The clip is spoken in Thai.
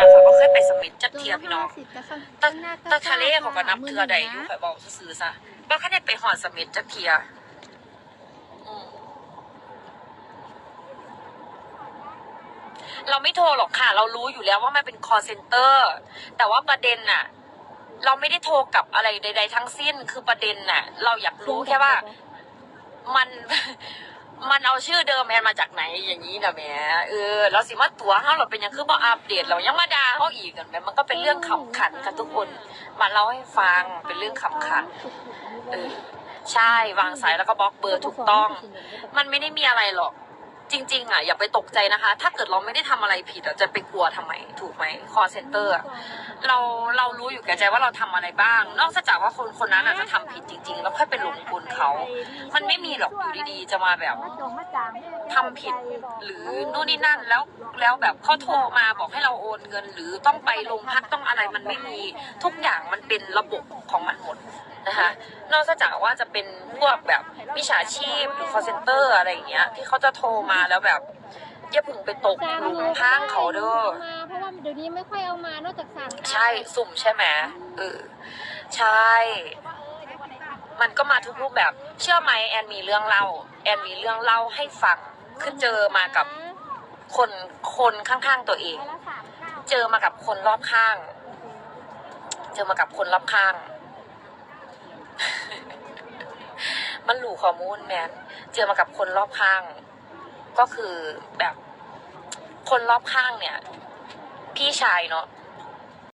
นะข่อยบ่เคยไปเสม็ดจักเทียพี่น้องตัวละ50แต่ข้างตะข้างหน้าตะทะเลเขาก็นับหมื่เทือใดอหยู่นึ่งข่อนะยบอกซื่อๆซะบ่คันได้ไปหอดเสม็ดจักเทียอืมเราไม่โทรหรอกค่ะ เรารู้อยู่แล้วว่ามันเป็น call center แต่ว่าประเด็นน่ะ เราไม่ได้โทรกลับอะไรใด ๆ ทั้งสิ้นคือประเด็นน่ะ เราอยากรู้แค่ว่า มัน มันเอาชื่อเดิมแอนมาจากไหนอย่างนี้นะแหม่เออเราสิมาตัวเขาเราเป็นยังคือบ่อัปเดตเรายังมาด่าเขาอีกกันแหมมันก็เป็นเรื่องขำขันค่ะทุกคนมาเล่าให้ฟังเป็นเรื่องขำขันเออใช่วางสายแล้วก็บล็อกเบอร์ถูกต้อง มันไม่ได้มีอะไรหรอก จริง ๆ อะ อย่าไปตกใจนะคะ ถ้าเกิดเราไม่ได้ทำอะไรผิดอะจะไปกลัวทำไม ถูกไหมคอเซ็นเตอร์เราเรารู้อยู่แก่ใจว่าเราทำอะไรบ้าง นอกจากว่าคนคนนั้นอาจจะทำผิดจริง ๆ แล้วค่อยไปหลงกลเขา มันไม่มีหรอกอยู่ดีๆ จะมาแบบทำผิดหรือนู่นนี่นั่นแล้วแล้วแบบเขาโทรมาบอกให้เราโอนเงิน หรือต้องไปโรงพักต้องอะไรมันไม่มี ทุกอย่างมันเป็นระบบของมันหมด นะคะ นอกจากว่าจะเป็นพวกแบบมิจฉาชีพหรือ call center อะไรอย่างเงี้ย ที่เขาจะโทรมาแล้วแบบอย่าเพึ่งไปตกหลุมพรางเขาเด้อ มาเพราะว่าเดี๋ยวนี้ไม่ค่อยเอามานอกจากสั่งใช่สุ่มใช่ไหมเออใช่ มันก็มาทุกรูปแบบ เชื่อไหมแอนมีเรื่องเล่า แอนมีเรื่องเล่าให้ฟังคือเจอมากับคนคนข้างๆตัวเองร้อยละสามเก้าเจอมากับคนรอบข้าง เจอมากับคนรอบข้าง มันหลู่ข้อมูลแมนเจอมากับคนรอบข้าง ก็คือแบบคนรอบข้างเนี่ย พี่ชายเนาะ